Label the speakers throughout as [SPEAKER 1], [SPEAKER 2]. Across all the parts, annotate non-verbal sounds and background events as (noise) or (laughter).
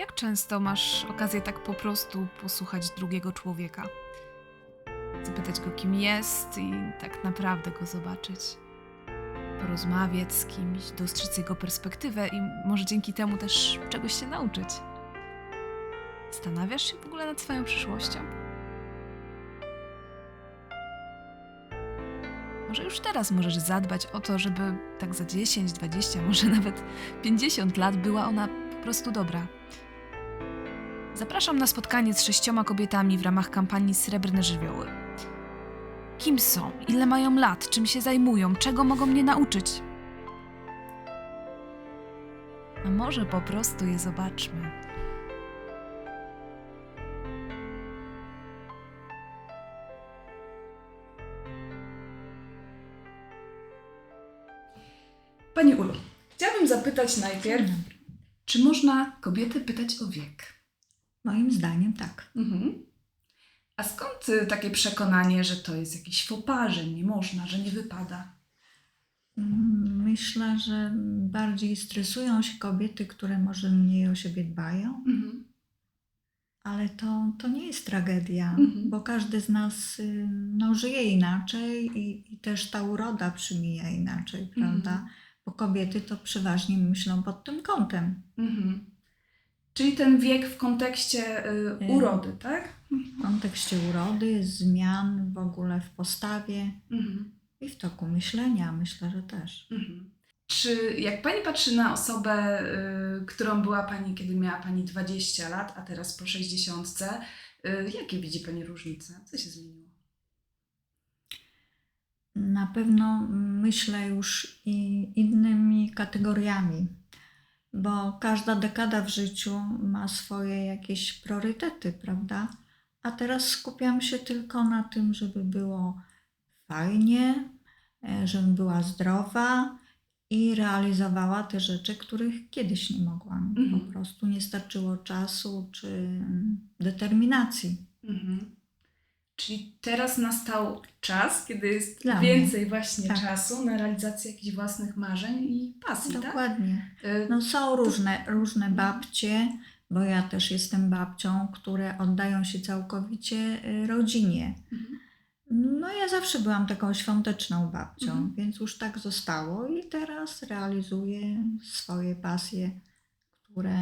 [SPEAKER 1] Jak często masz okazję tak po prostu posłuchać drugiego człowieka? Zapytać go, kim jest i tak naprawdę go zobaczyć. Porozmawiać z kimś, dostrzec jego perspektywę i może dzięki temu też czegoś się nauczyć. Zastanawiasz się w ogóle nad swoją przyszłością? Może już teraz możesz zadbać o to, żeby tak za 10, 20, (laughs) może nawet 50 lat była ona po prostu dobra. Zapraszam na spotkanie z sześcioma kobietami w ramach kampanii Srebrne Żywioły. Kim są? Ile mają lat? Czym się zajmują? Czego mogą mnie nauczyć? A może po prostu je zobaczmy.
[SPEAKER 2] Pani Ulu, chciałabym zapytać najpierw, czy można kobiety pytać o wiek?
[SPEAKER 3] Moim zdaniem tak.
[SPEAKER 2] Mhm. A skąd y, takie przekonanie, że to jest jakiś faux że nie można, że nie wypada?
[SPEAKER 3] Mm, Myślę, że bardziej stresują się kobiety, które może mniej o siebie dbają,
[SPEAKER 2] Mhm.
[SPEAKER 3] ale to, to nie jest tragedia,
[SPEAKER 2] Mhm.
[SPEAKER 3] bo każdy z nas y, no, żyje inaczej i, i też ta uroda przymija inaczej, prawda?
[SPEAKER 2] Mhm.
[SPEAKER 3] Bo kobiety to przeważnie myślą pod tym kątem.
[SPEAKER 2] Mhm. Czyli ten wiek w kontekście y,
[SPEAKER 3] Y.
[SPEAKER 2] urody, tak?
[SPEAKER 3] W kontekście urody, zmian w ogóle w postawie
[SPEAKER 2] Mhm.
[SPEAKER 3] i w toku myślenia, myślę, że też.
[SPEAKER 2] Mhm. Czy jak Pani patrzy na osobę, y, którą była Pani, kiedy miała Pani 20 lat, a teraz po 60, y, jakie widzi Pani różnice? Co się zmieniło?
[SPEAKER 3] Na pewno myślę już i innymi kategoriami, bo każda dekada w życiu ma swoje jakieś priorytety, prawda? A teraz skupiam się tylko na tym, żeby było fajnie, e, żebym była zdrowa i realizowała te rzeczy, których kiedyś nie mogłam.
[SPEAKER 2] Mhm.
[SPEAKER 3] Po prostu nie starczyło czasu czy determinacji.
[SPEAKER 2] Mhm. Czyli teraz nastał czas, kiedy jest
[SPEAKER 3] Dla
[SPEAKER 2] więcej właśnie
[SPEAKER 3] Tak.
[SPEAKER 2] czasu na realizację jakichś własnych marzeń i pasji, tak?
[SPEAKER 3] Dokładnie.
[SPEAKER 2] Y,
[SPEAKER 3] No są różne, różne babcie, bo ja też jestem babcią, które oddają się całkowicie y, rodzinie.
[SPEAKER 2] mhm.
[SPEAKER 3] No ja zawsze byłam taką świąteczną babcią,
[SPEAKER 2] Mhm.
[SPEAKER 3] więc już tak zostało i teraz realizuję swoje pasje, które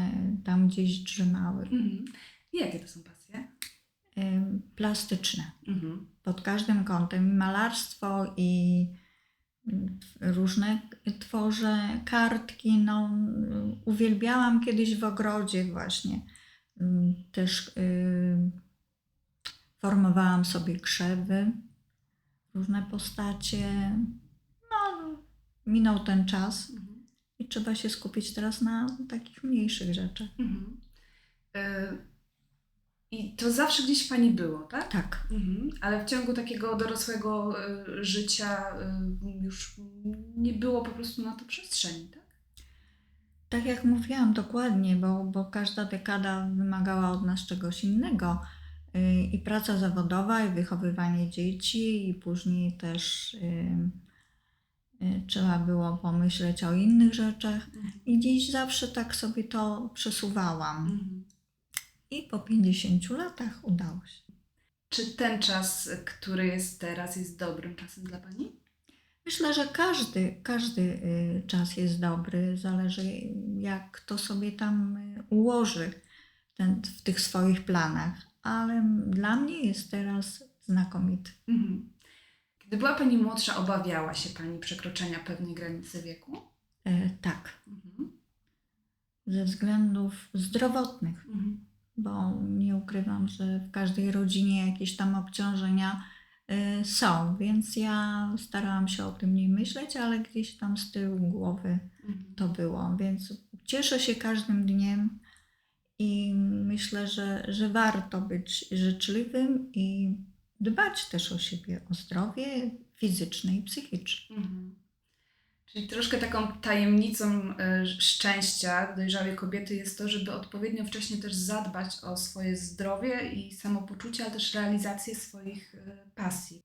[SPEAKER 3] tam gdzieś drzymały.
[SPEAKER 2] Mhm. Jakie to są pasje?
[SPEAKER 3] Plastyczne.
[SPEAKER 2] Mhm.
[SPEAKER 3] Pod każdym kątem i malarstwo i mm, różne tworzę kartki. No, uwielbiałam kiedyś w ogrodzie właśnie. Mm, Też formowałam sobie krzewy, różne postacie. No, minął ten czas
[SPEAKER 2] Mhm.
[SPEAKER 3] i trzeba się skupić teraz na takich mniejszych rzeczach.
[SPEAKER 2] Mhm. Y, I to zawsze gdzieś w Pani było, tak?
[SPEAKER 3] Tak.
[SPEAKER 2] Mhm. Ale w ciągu takiego dorosłego y, życia y, już nie było po prostu na to przestrzeni, tak?
[SPEAKER 3] Tak jak mówiłam, dokładnie, bo, bo każda dekada wymagała od nas czegoś innego. Yy, I praca zawodowa, i wychowywanie dzieci, i później też yy, yy, trzeba było pomyśleć o innych rzeczach. I dziś zawsze tak sobie to przesuwałam.
[SPEAKER 2] Mhm.
[SPEAKER 3] I po 50 latach udało się.
[SPEAKER 2] Czy ten czas, który jest teraz, jest dobrym czasem dla Pani?
[SPEAKER 3] Myślę, że każdy, każdy y, czas jest dobry, zależy jak to sobie tam y, ułoży ten, w tych swoich planach, ale dla mnie jest teraz znakomity.
[SPEAKER 2] Mhm. Kiedy była Pani młodsza, obawiała się Pani przekroczenia pewnej granicy wieku?
[SPEAKER 3] E, tak,
[SPEAKER 2] Mhm.
[SPEAKER 3] ze względów zdrowotnych,
[SPEAKER 2] Mhm.
[SPEAKER 3] Bo nie ukrywam, że w każdej rodzinie jakieś tam obciążenia y, są, więc ja starałam się o tym nie myśleć, ale gdzieś tam z tyłu głowy
[SPEAKER 2] Mhm.
[SPEAKER 3] to było, więc cieszę się każdym dniem i myślę, że, że warto być życzliwym i dbać też o siebie, o zdrowie fizyczne i psychiczne.
[SPEAKER 2] Mhm. Czyli troszkę taką tajemnicą e, szczęścia dojrzałej kobiety jest to, żeby odpowiednio wcześnie też zadbać o swoje zdrowie i samopoczucie, ale też realizację swoich e, pasji.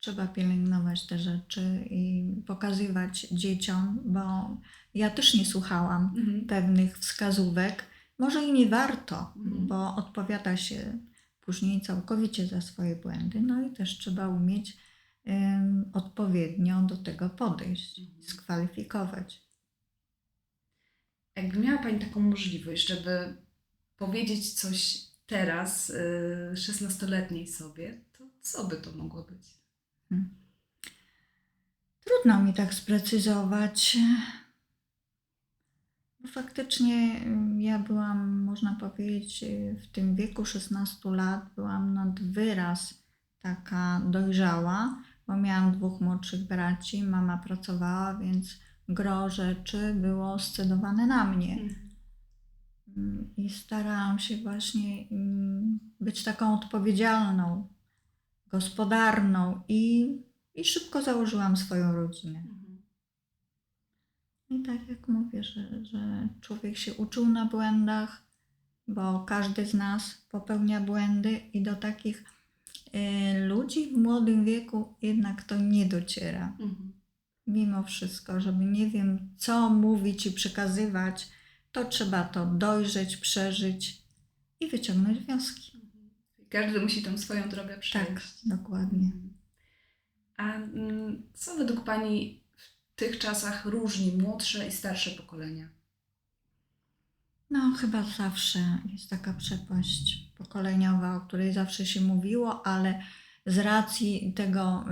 [SPEAKER 3] Trzeba pielęgnować te rzeczy i pokazywać dzieciom, bo ja też nie słuchałam
[SPEAKER 2] Mhm.
[SPEAKER 3] pewnych wskazówek może i nie warto,
[SPEAKER 2] Mhm.
[SPEAKER 3] bo odpowiada się później całkowicie za swoje błędy. No i też trzeba umieć odpowiednio do tego podejść,
[SPEAKER 2] Mhm.
[SPEAKER 3] skwalifikować.
[SPEAKER 2] Jakby miała Pani taką możliwość, żeby powiedzieć coś teraz y, 16-letniej sobie, to co by to mogło być?
[SPEAKER 3] Trudno mi tak sprecyzować. Bo faktycznie ja byłam, można powiedzieć, y, w tym wieku 16 lat byłam nad wyraz taka dojrzała, bo miałam dwóch młodszych braci, mama pracowała, więc gro rzeczy było scedowane na mnie. Mm, I starałam się właśnie mm, być taką odpowiedzialną, gospodarną i, i szybko założyłam swoją rodzinę.
[SPEAKER 2] Mhm.
[SPEAKER 3] I tak jak mówię, że, że człowiek się uczył na błędach, bo każdy z nas popełnia błędy i do takich ludzi w młodym wieku jednak to nie dociera.
[SPEAKER 2] Mhm.
[SPEAKER 3] Mimo wszystko, żeby nie wiem, co mówić i przekazywać, to trzeba to dojrzeć, przeżyć i wyciągnąć wnioski.
[SPEAKER 2] Mhm. Każdy musi tą swoją drogę
[SPEAKER 3] Tak,
[SPEAKER 2] przejść.
[SPEAKER 3] dokładnie.
[SPEAKER 2] Mhm. A mm, co według Pani w tych czasach różni młodsze i starsze pokolenia?
[SPEAKER 3] No, chyba zawsze jest taka przepaść pokoleniowa, o której zawsze się mówiło, ale z racji tego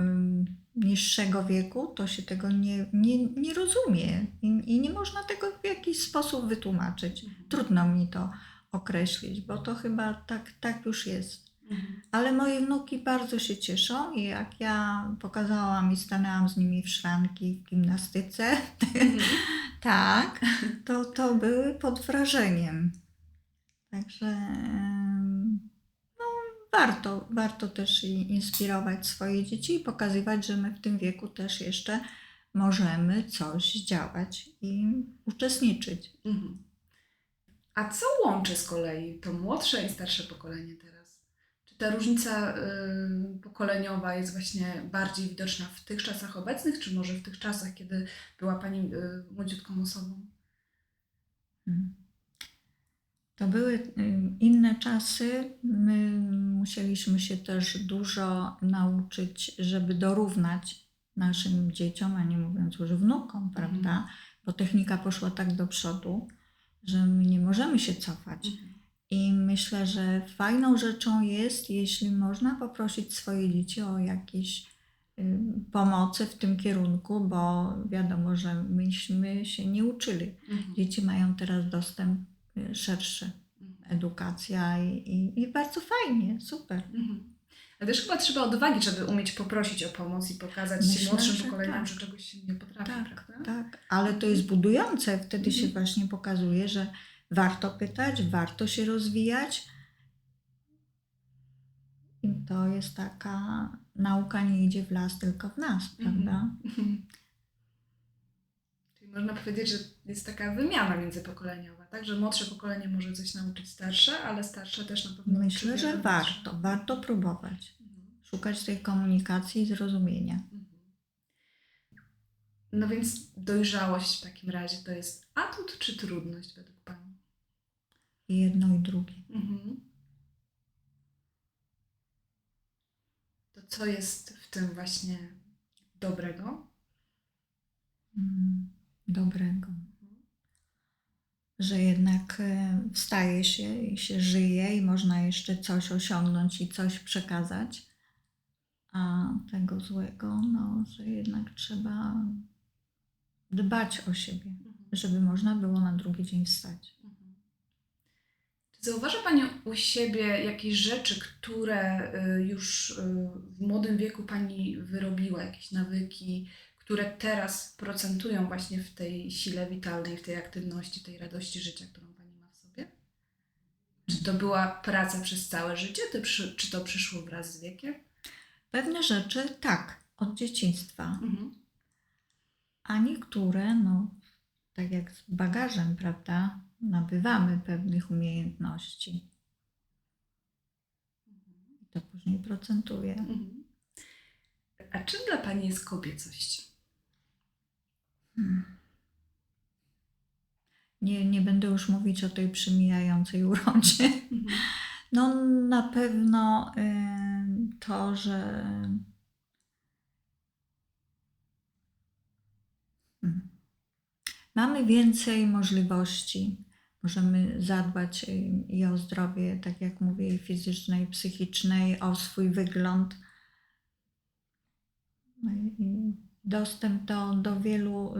[SPEAKER 3] niższego wieku to się tego nie, nie, nie rozumie i, i nie można tego w jakiś sposób wytłumaczyć. Trudno mi to określić, bo to chyba tak, tak już jest.
[SPEAKER 2] Mhm.
[SPEAKER 3] Ale moje wnuki bardzo się cieszą i jak ja pokazałam i stanęłam z nimi w szranki w gimnastyce,
[SPEAKER 2] Mhm. (laughs)
[SPEAKER 3] tak, to, to były pod wrażeniem. Także warto, warto też inspirować swoje dzieci i pokazywać, że my w tym wieku też jeszcze możemy coś działać i uczestniczyć.
[SPEAKER 2] Mhm. A co łączy z kolei to młodsze i starsze pokolenie teraz? Czy ta różnica y, pokoleniowa jest właśnie bardziej widoczna w tych czasach obecnych, czy może w tych czasach, kiedy była Pani y, młodziutką osobą?
[SPEAKER 3] Mm. To były ym, czasy. My musieliśmy się też dużo nauczyć, żeby dorównać naszym dzieciom, a nie mówiąc już wnukom, prawda? Bo technika poszła tak do przodu, że my nie możemy się cofać. I myślę, że fajną rzeczą jest, jeśli można poprosić swoje dzieci o jakieś ym, pomocy w tym kierunku, bo wiadomo, że myśmy się nie uczyli.
[SPEAKER 2] Mhm.
[SPEAKER 3] Dzieci mają teraz dostęp y, szerszy,
[SPEAKER 2] Mhm.
[SPEAKER 3] Edukacja i, i, i bardzo fajnie, super.
[SPEAKER 2] Mhm. Ale też chyba trzeba odwagi, żeby umieć poprosić o pomoc i pokazać
[SPEAKER 3] Myślę,
[SPEAKER 2] się młodszym
[SPEAKER 3] że
[SPEAKER 2] pokoleniom,
[SPEAKER 3] tak.
[SPEAKER 2] że czegoś się nie potrafi,
[SPEAKER 3] Tak,
[SPEAKER 2] prawda?
[SPEAKER 3] tak, ale to jest budujące. Wtedy się
[SPEAKER 2] Mhm.
[SPEAKER 3] właśnie pokazuje, że warto pytać, warto się rozwijać. I to jest taka nauka nie idzie w las, tylko w nas, prawda?
[SPEAKER 2] Mhm. Można powiedzieć, że jest taka wymiana międzypokoleniowa, tak? Że młodsze pokolenie może coś nauczyć starsze, ale starsze też na pewno
[SPEAKER 3] Myślę, że warto, warto próbować.
[SPEAKER 2] Mhm.
[SPEAKER 3] Szukać tej komunikacji i zrozumienia.
[SPEAKER 2] Mhm. No więc dojrzałość w takim razie to jest atut czy trudność według Pani?
[SPEAKER 3] Jedno i drugie.
[SPEAKER 2] Mhm. To co jest w tym właśnie dobrego?
[SPEAKER 3] Mm, dobrego. Że jednak e, wstaje się i się żyje i można jeszcze coś osiągnąć i coś przekazać, a tego złego, no, że jednak trzeba dbać o siebie,
[SPEAKER 2] Mhm.
[SPEAKER 3] żeby można było na drugi dzień wstać.
[SPEAKER 2] Mhm. Zauważa Pani u siebie jakieś rzeczy, które y, już y, w młodym wieku Pani wyrobiła, jakieś nawyki, które teraz procentują właśnie w tej sile witalnej, w tej aktywności, tej radości życia, którą Pani ma w sobie? Czy to była praca przez całe życie, czy, to przyszło wraz z wiekiem?
[SPEAKER 3] Pewne rzeczy tak, od dzieciństwa,
[SPEAKER 2] Mhm.
[SPEAKER 3] a niektóre, no, tak jak z bagażem, prawda, nabywamy pewnych umiejętności i to później procentuje.
[SPEAKER 2] Mhm. A czym dla Pani jest kobiecość?
[SPEAKER 3] Hmm. Nie, nie będę już mówić o tej przymijającej urodzie.
[SPEAKER 2] Mhm.
[SPEAKER 3] No na pewno y, to, że Hmm. mamy więcej możliwości. Możemy zadbać y, i o zdrowie, tak jak mówię, i fizyczne, i psychiczne, i o swój wygląd. No i dostęp do, do wielu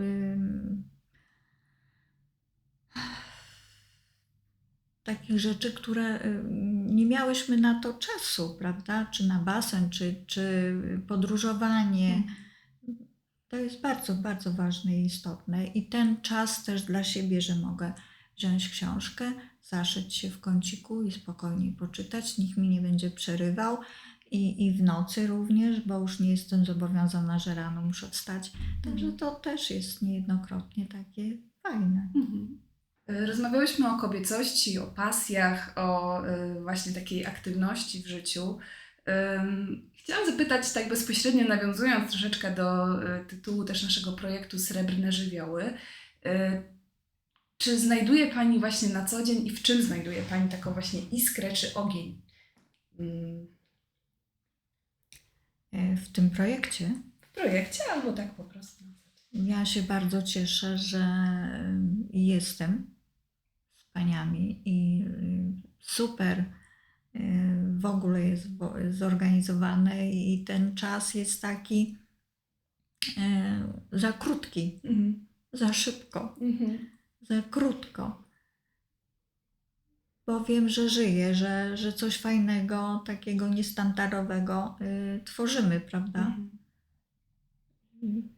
[SPEAKER 3] takich rzeczy, które nie miałyśmy na to czasu, prawda? Czy na basen, czy, czy podróżowanie.
[SPEAKER 2] Mhm.
[SPEAKER 3] To jest bardzo, bardzo ważne i istotne. I ten czas też dla siebie, że mogę wziąć książkę, zaszyć się w kąciku i spokojnie poczytać. Nikt mi nie będzie przerywał. I, I w nocy również, bo już nie jestem zobowiązana, że rano muszę wstać. Także to też jest niejednokrotnie takie fajne.
[SPEAKER 2] Mhm. Rozmawiałyśmy o kobiecości, o pasjach, o y, właśnie takiej aktywności w życiu. Chciałam zapytać, tak bezpośrednio nawiązując troszeczkę do y, tytułu też naszego projektu Srebrne Żywioły, y, czy znajduje Pani właśnie na co dzień i w czym znajduje Pani taką właśnie iskrę czy ogień?
[SPEAKER 3] E, W tym projekcie
[SPEAKER 2] W projekcie albo tak po prostu?
[SPEAKER 3] Ja się bardzo cieszę, że y, jestem z paniami i y, super y, w ogóle jest zorganizowane i ten czas jest taki za krótki,
[SPEAKER 2] Mhm.
[SPEAKER 3] za szybko,
[SPEAKER 2] Mhm.
[SPEAKER 3] za krótko. Bo wiem, że żyję, że, że coś fajnego, takiego niestandardowego y, tworzymy, prawda?
[SPEAKER 2] Mhm.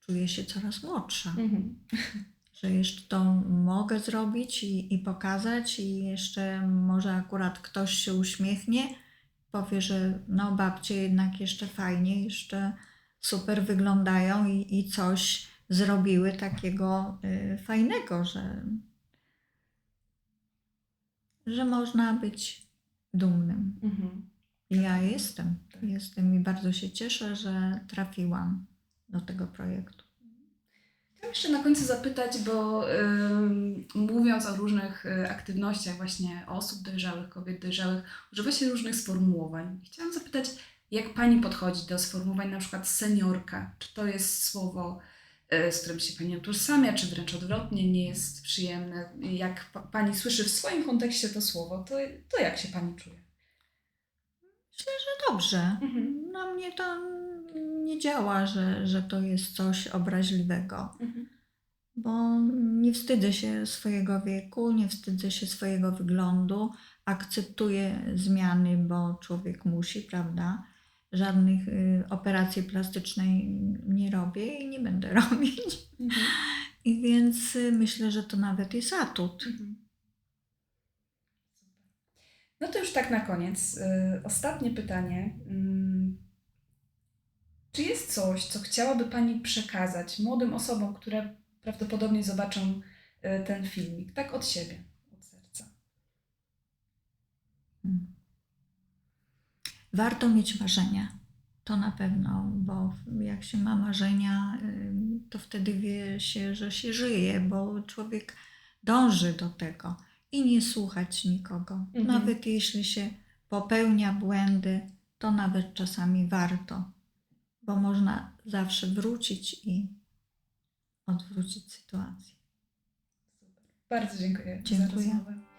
[SPEAKER 3] Czuję się coraz młodsza.
[SPEAKER 2] Mhm. (laughs)
[SPEAKER 3] że jeszcze to mogę zrobić i, i pokazać, i jeszcze może akurat ktoś się uśmiechnie, powie, że no babcie jednak jeszcze fajnie, jeszcze super wyglądają i, i coś zrobiły takiego y, fajnego, że, że można być dumnym.
[SPEAKER 2] Mhm.
[SPEAKER 3] Ja jestem, jestem i bardzo się cieszę, że trafiłam do tego projektu.
[SPEAKER 2] Chciałam jeszcze na końcu zapytać, bo mówiąc o różnych y, aktywnościach właśnie osób dojrzałych, kobiet dojrzałych, używa się różnych sformułowań. Chciałam zapytać, jak Pani podchodzi do sformułowań na przykład seniorka? Czy to jest słowo, z którym się Pani utożsamia, czy wręcz odwrotnie, nie jest przyjemne? Jak pa- Pani słyszy w swoim kontekście to słowo, to, to jak się Pani czuje?
[SPEAKER 3] Myślę, że dobrze.
[SPEAKER 2] Mhm.
[SPEAKER 3] Na mnie to nie działa, że, że to jest coś obraźliwego,
[SPEAKER 2] Mhm.
[SPEAKER 3] bo nie wstydzę się swojego wieku, nie wstydzę się swojego wyglądu, akceptuję zmiany, bo człowiek musi, prawda? Żadnych y, operacji plastycznej nie robię i nie będę (laughs) robić.
[SPEAKER 2] Mhm.
[SPEAKER 3] I więc y, myślę, że to nawet jest atut.
[SPEAKER 2] Mhm. No to już tak na koniec. y, Ostatnie pytanie. Ym, Czy jest coś, co chciałaby Pani przekazać młodym osobom, które prawdopodobnie zobaczą ten filmik? Tak od siebie, od serca.
[SPEAKER 3] Mm. Warto mieć marzenia. To na pewno, bo jak się ma marzenia, to wtedy wie się, że się żyje, bo człowiek dąży do tego i nie słuchać nikogo.
[SPEAKER 2] Mhm.
[SPEAKER 3] Nawet jeśli się popełnia błędy, to nawet czasami warto, bo można zawsze wrócić i odwrócić sytuację.
[SPEAKER 2] Bardzo dziękuję.
[SPEAKER 3] Dziękuję.
[SPEAKER 2] Za rozmowę.